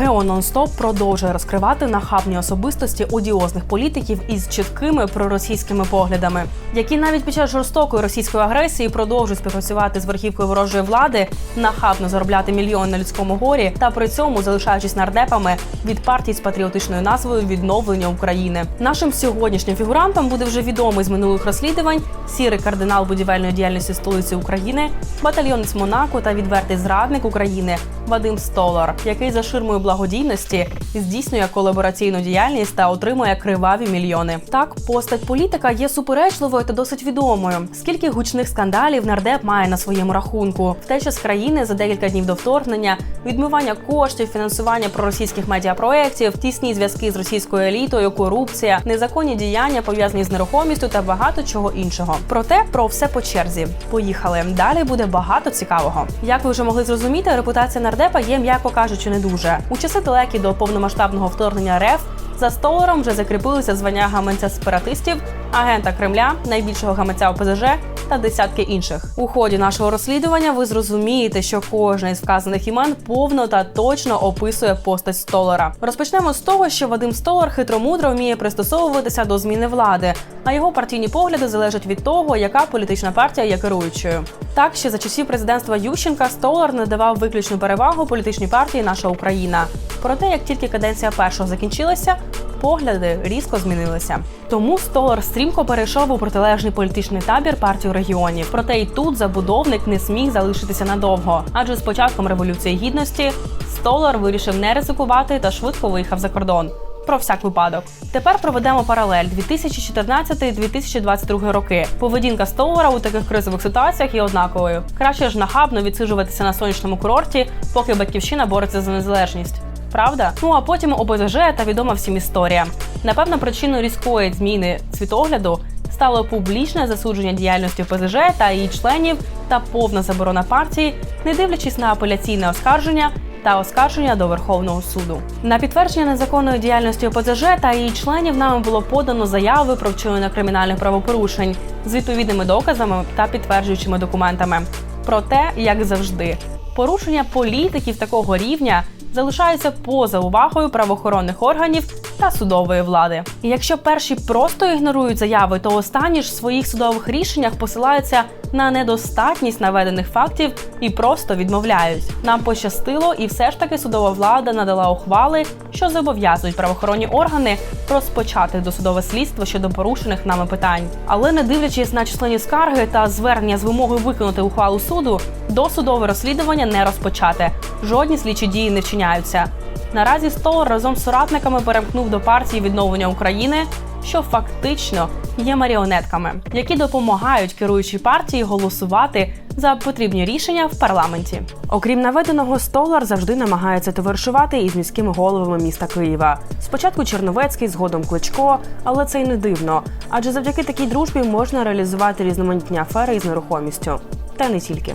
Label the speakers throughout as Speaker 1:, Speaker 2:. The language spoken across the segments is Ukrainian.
Speaker 1: Why Гео Нонстоп продовжує розкривати нахабні особистості одіозних політиків із чіткими проросійськими поглядами, які навіть під час жорстокої російської агресії продовжують співпрацювати з верхівкою ворожої влади, нахабно заробляти мільйони на людському горі та при цьому залишаючись нардепами від партій з патріотичною назвою Відновлення України. Нашим сьогоднішнім фігурантом буде вже відомий з минулих розслідувань сірий кардинал будівельної діяльності столиці України, батальйонець Монако та відвертий зрадник України Вадим Столар, який за ширмою благодійності здійснює колабораційну діяльність та отримує криваві мільйони. Так, постать політика є суперечливою та досить відомою. Скільки гучних скандалів нардеп має на своєму рахунку, втеча з країни за декілька днів до вторгнення, відмивання коштів, фінансування проросійських медіапроєктів, тісні зв'язки з російською елітою, корупція, незаконні діяння пов'язані з нерухомістю та багато чого іншого. Проте про все по черзі. Поїхали. Далі буде багато цікавого. Як ви вже могли зрозуміти, репутація нардепа є, м'яко кажучи, не дуже. У далекі до повномасштабного вторгнення РФ. За столаром вже закріпилися звання гаманця сепаратистів, агента Кремля, найбільшого гаманця ОПЗЖ та десятки інших. У ході нашого розслідування ви зрозумієте, що кожне із вказаних імен повно та точно описує постать столара. Розпочнемо з того, що Вадим Столар хитромудро вміє пристосовуватися до зміни влади, а його партійні погляди залежать від того, яка політична партія є керуючою. Так ще за часів президентства Ющенка Столар надавав виключну перевагу політичній партії Наша Україна. Проте, як тільки каденція першого закінчилася, погляди різко змінилися. Тому Столар стрімко перейшов у протилежний політичний табір партію регіонів. Проте й тут забудовник не зміг залишитися надовго. Адже з початком революції гідності Столар вирішив не ризикувати та швидко виїхав за кордон. Про всяк випадок. Тепер проведемо паралель 2014-2022 роки. Поведінка Столара у таких кризових ситуаціях є однаковою. Краще ж нахабно відсиджуватися на сонячному курорті, поки батьківщина бореться за незалежність. Правда? Ну а потім ОБЗЖ та відома всім історія. Напевно, причиною різкої зміни світогляду стало публічне засудження діяльності ОПЗЖ та її членів та повна заборона партії, не дивлячись на апеляційне оскарження та оскарження до Верховного суду. На підтвердження незаконної діяльності ОПЗЖ та її членів нами було подано заяви про вчинення кримінальних правопорушень з відповідними доказами та підтверджуючими документами. Проте, як завжди, порушення політиків такого рівня залишаються поза увагою правоохоронних органів та судової влади. І якщо перші просто ігнорують заяви, то останні ж в своїх судових рішеннях посилаються на недостатність наведених фактів і просто відмовляють. Нам пощастило, і все ж таки судова влада надала ухвали, що зобов'язують правоохоронні органи розпочати досудове слідство щодо порушених нами питань. Але не дивлячись на численні скарги та звернення з вимогою виконати ухвалу суду, досудове розслідування не розпочати. Жодні слідчі дії не вчиняються. Наразі Столар разом з соратниками перемкнув до партії відновлення України, що фактично є маріонетками, які допомагають керуючій партії голосувати за потрібні рішення в парламенті. Окрім наведеного, Столар завжди намагається товаришувати із міськими головами міста Києва. Спочатку Черновецький, згодом Кличко, але це й не дивно, адже завдяки такій дружбі можна реалізувати різноманітні афери із нерухомістю, та не тільки.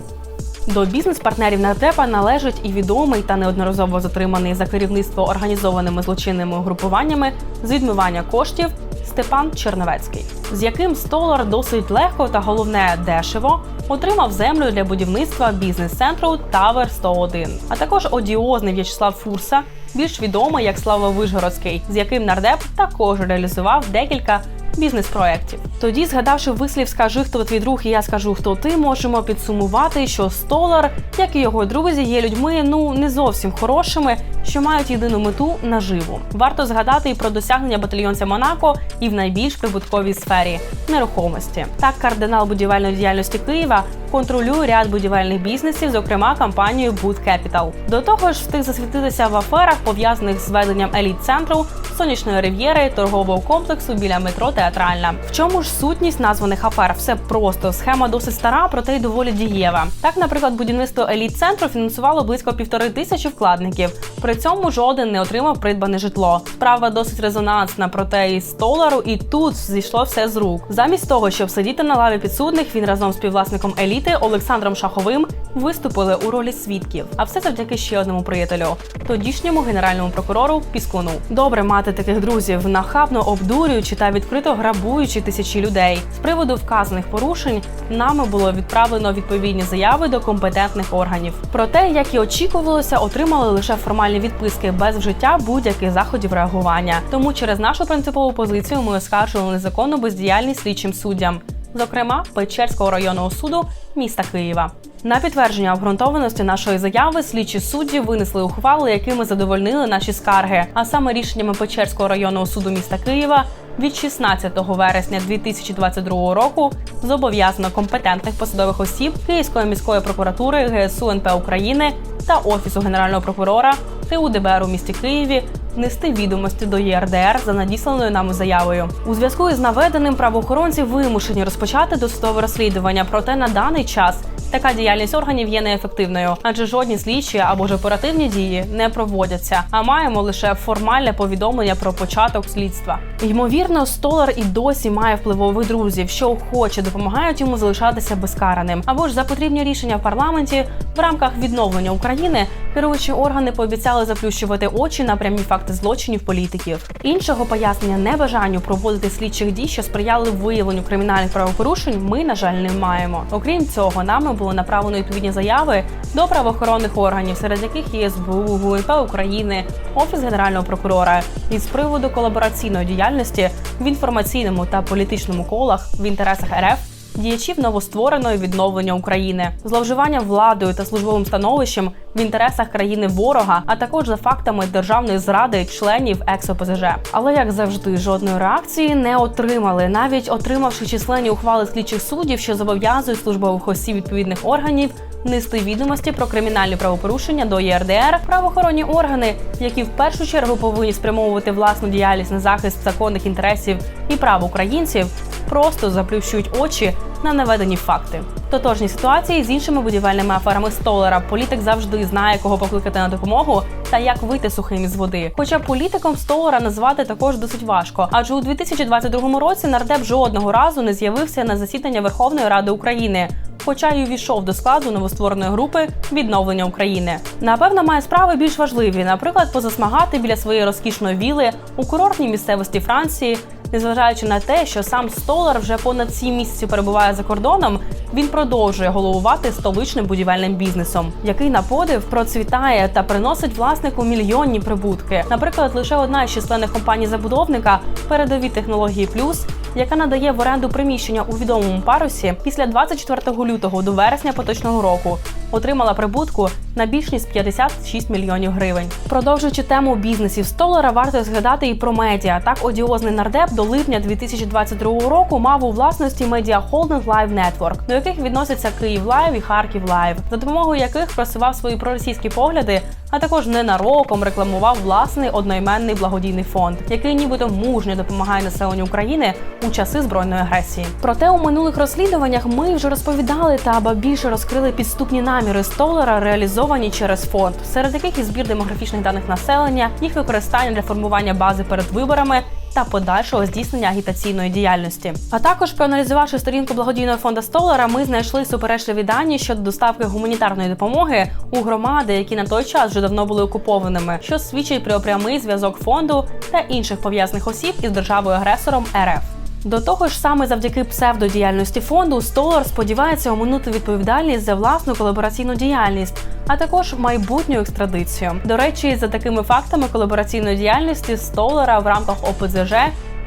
Speaker 1: До бізнес-партнерів нардепа належить і відомий та неодноразово затриманий за керівництво організованими злочинними угрупуваннями з відмивання коштів Степан Черновецький, з яким столар досить легко та головне дешево отримав землю для будівництва бізнес-центру Тавер 101, а також одіозний В'ячеслав Фурса, більш відомий як Слава Вижгородський, з яким нардеп також реалізував декілька бізнес-проєктів. Тоді, згадавши вислів Скажи, хто твій друг, і я скажу, хто ти, можемо підсумувати, що Столар, як і його друзі, є людьми ну не зовсім хорошими, що мають єдину мету наживу. Варто згадати і про досягнення батальйонця Монако і в найбільш прибутковій сфері нерухомості. Так, кардинал будівельної діяльності Києва контролює ряд будівельних бізнесів, зокрема компанію Boot Capital. До того ж, встиг засвітитися в аферах, пов'язаних з веденням еліт центру, сонячної рив'єри, торгового комплексу біля метро Театральна. В чому ж сутність названих афер? Все просто схема досить стара, проте й доволі дієва. Так, наприклад, будівництво еліт центру фінансувало близько півтори тисячі вкладників. При цьому жоден не отримав придбане житло. Справа досить резонансна, проте і столару, і тут зійшло все з рук. Замість того, щоб сидіти на лаві підсудних, він разом з співвласником еліти Олександром Шаховим виступили у ролі свідків. А все завдяки ще одному приятелю, тодішньому генеральному прокурору Піскуну. Добре мати мати таких друзів, нахабно обдурюючи та відкрито грабуючи тисячі людей. З приводу вказаних порушень нами було відправлено відповідні заяви до компетентних органів. Проте, як і очікувалося, отримали лише формальні відписки без вжиття будь-яких заходів реагування. Тому через нашу принципову позицію ми оскаржували незаконну бездіяльність слідчим суддям, зокрема Печерського районного суду міста Києва. На підтвердження обґрунтованості нашої заяви слідчі судді винесли ухвали, якими задовольнили наші скарги. А саме рішеннями Печерського районного суду міста Києва від 16 вересня 2022 року зобов'язано компетентних посадових осіб Київської міської прокуратури ГСУ НП України та офісу генерального прокурора ТУ ДБР у місті Києві внести відомості до ЄРДР за надісланою нами заявою. У зв'язку із наведеним правоохоронці вимушені розпочати досудове розслідування. Проте на даний час така діяльність органів є неефективною, адже жодні слідчі або ж оперативні дії не проводяться. А маємо лише формальне повідомлення про початок слідства. Ймовірно, столар і досі має впливових друзів, що охоче допомагають йому залишатися безкараним. Або ж за потрібні рішення в парламенті в рамках відновлення України керуючі органи пообіцяли заплющувати очі на прямі факти злочинів політиків. Іншого пояснення небажанню проводити слідчих дій, що сприяли виявленню кримінальних правопорушень, ми на жаль не маємо. Окрім цього, нами було направлено відповідні заяви до правоохоронних органів, серед яких є СБУ, ГУНП України, офіс генерального прокурора із приводу колабораційної діяльності в інформаційному та політичному колах в інтересах РФ діячів новоствореної відновлення України, зловживання владою та службовим становищем в інтересах країни ворога, а також за фактами державної зради членів екс-ОПЗЖ. Але як завжди, жодної реакції не отримали, навіть отримавши численні ухвали слідчих суддів, що зобов'язують службових осіб відповідних органів. Нести відомості про кримінальні правопорушення до ЄРДР правоохоронні органи, які в першу чергу повинні спрямовувати власну діяльність на захист законних інтересів і прав українців, просто заплющують очі на наведені факти. В тотожній ситуації з іншими будівельними аферами Столера політик завжди знає, кого покликати на допомогу та як вийти сухим із води. Хоча політиком Столера назвати також досить важко, адже у 2022 році нардеп жодного разу не з'явився на засідання Верховної Ради України. Хоча й увійшов до складу новоствореної групи відновлення України. Напевно, має справи більш важливі, наприклад, позасмагати біля своєї розкішної віли у курортній місцевості Франції, незважаючи на те, що сам Столар вже понад сім місяців перебуває за кордоном, він продовжує головувати столичним будівельним бізнесом, який на подив процвітає та приносить власнику мільйонні прибутки. Наприклад, лише одна із численних компаній забудовника передові технології плюс. Яка надає в оренду приміщення у відомому парусі після 24 лютого до вересня поточного року, отримала прибутку на більш ніж 56 мільйонів гривень. Продовжуючи тему бізнесів столара, варто згадати і про медіа. Так, одіозний нардеп до липня 2022 року мав у власності медіа холдинг Live Network, до яких відносяться Київ Лайв і Харків Лайв, за допомогою яких просував свої проросійські погляди, а також ненароком рекламував власний одноіменний благодійний фонд, який нібито мужньо допомагає населенню України у часи збройної агресії. Проте у минулих розслідуваннях ми вже розповідали та аба більше розкрили підступні наміри столера, реалізовані через фонд, серед яких і збір демографічних даних населення, їх використання для формування бази перед виборами. Та подальшого здійснення агітаційної діяльності. А також проаналізувавши сторінку благодійного фонду Столера, ми знайшли суперечливі дані щодо доставки гуманітарної допомоги у громади, які на той час вже давно були окупованими, що свідчить про прямий зв'язок фонду та інших пов'язаних осіб із державою агресором РФ. До того ж, саме завдяки псевдодіяльності фонду Столар сподівається оминути відповідальність за власну колабораційну діяльність, а також майбутню екстрадицію. До речі, за такими фактами колабораційної діяльності Столара в рамках ОПЗЖ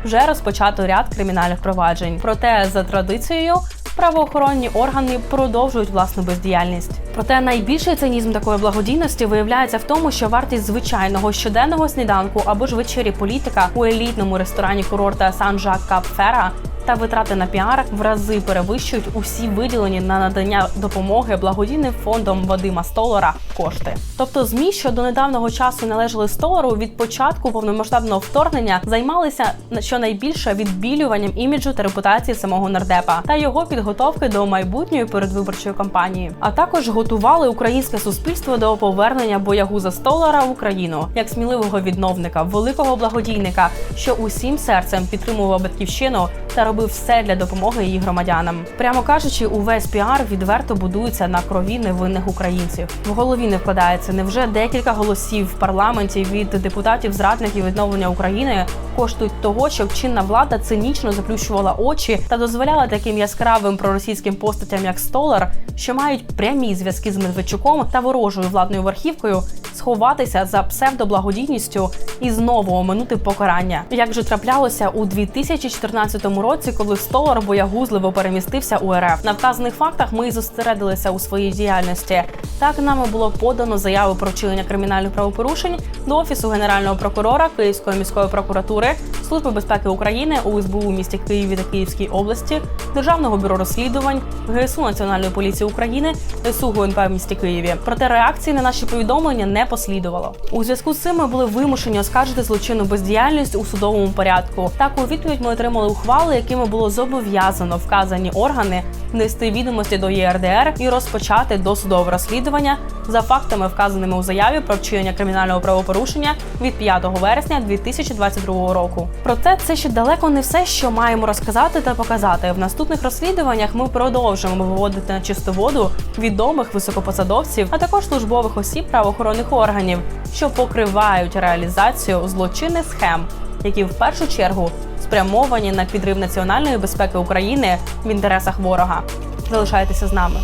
Speaker 1: вже розпочато ряд кримінальних проваджень. Проте за традицією. Правоохоронні органи продовжують власну бездіяльність. Проте найбільший цинізм такої благодійності виявляється в тому, що вартість звичайного щоденного сніданку або ж вечері політика у елітному ресторані курорта Сан-Жак Кап-Фера та витрати на піар в рази перевищують усі виділені на надання допомоги благодійним фондом Вадима Столара кошти. Тобто, змі, що до недавнього часу належали Столару, від початку повномасштабного вторгнення займалися щонайбільше відбілюванням іміджу та репутації самого нардепа та його підготовки до майбутньої передвиборчої кампанії, а також готували українське суспільство до повернення боягуза Столара в Україну як сміливого відновника, великого благодійника, що усім серцем підтримував батьківщину та робив все для допомоги її громадянам. Прямо кажучи, увесь піар відверто будується на крові невинних українців. В голові не вкладається невже декілька голосів в парламенті від депутатів зрадників відновлення України коштують того, щоб чинна влада цинічно заплющувала очі та дозволяла таким яскравим проросійським постатям, як Столар, що мають прямі зв'язки з Медведчуком та ворожою владною верхівкою, сховатися за псевдоблагодійністю і знову оминути покарання. Як вже траплялося у 2014 році, коли Столар боягузливо перемістився у РФ. На вказаних фактах ми і зосередилися у своїй діяльності. Так нами було подано заяву про вчинення кримінальних правопорушень до офісу генерального прокурора Київської міської прокуратури, Служби безпеки України у СБУ у місті Києві та Київській області, Державного бюро розслідувань, ГСУ Національної поліції України, СУ ГУНП в місті Києві. Проте реакції на наші повідомлення не послідувало. У зв'язку з цим ми були вимушені оскаржити злочинну бездіяльність у судовому порядку. Так у відповідь ми отримали ухвали, якими було зобов'язано вказані органи внести відомості до ЄРДР і розпочати досудове розслідування за фактами, вказаними у заяві про вчинення кримінального правопорушення від 5 вересня 2022 року. Проте це ще далеко не все, що маємо розказати та показати. В наступних розслідуваннях ми продовжимо виводити на чисту воду відомих високопосадовців, а також службових осіб правоохоронних органів, що покривають реалізацію злочинних схем, які в першу чергу спрямовані на підрив національної безпеки України в інтересах ворога. Залишайтеся з нами.